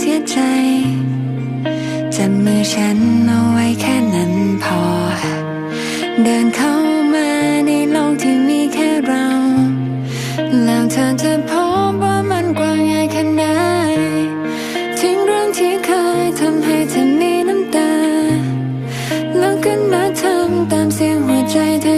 เสียใจ จับมือฉันเอาไว้แค่นั้นพอ เดินเข้ามาในโลกที่มีแค่เรา แล้วเธอจะพบว่ามันกว้างใหญ่แค่ไหนทิ้งเรื่องที่เคยทำให้เธอมีน้ำตา แล้วกันมาทำตามเสียงหัวใจเธอ